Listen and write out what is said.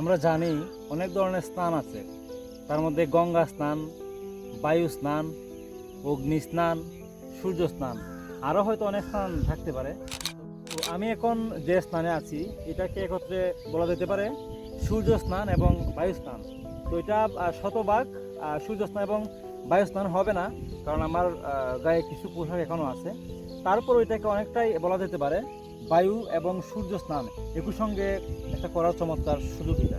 আমরা জানি অনেক ধরনের স্নান আছে। তার মধ্যে গঙ্গা স্নান, বায়ু স্নান, অগ্নি স্নান, সূর্য স্নান আরও হয়তো অনেক স্নান থাকতে পারে। তো আমি এখন যে স্নানে আছি, এটাকে একত্রে বলা যেতে পারে সূর্য স্নান এবং বায়ু স্নান। তো এটা শতভাগ সূর্য স্নান এবং বায়ু স্নান হবে না, কারণ আমার গায়ে কিছু পোশাক এখনও আছে। তারপর ওইটাকে অনেকটাই বলা যেতে পারে বায়ু এবং সূর্য স্নান, একই সঙ্গে একটা করার চমৎকার সুযোগ এটা।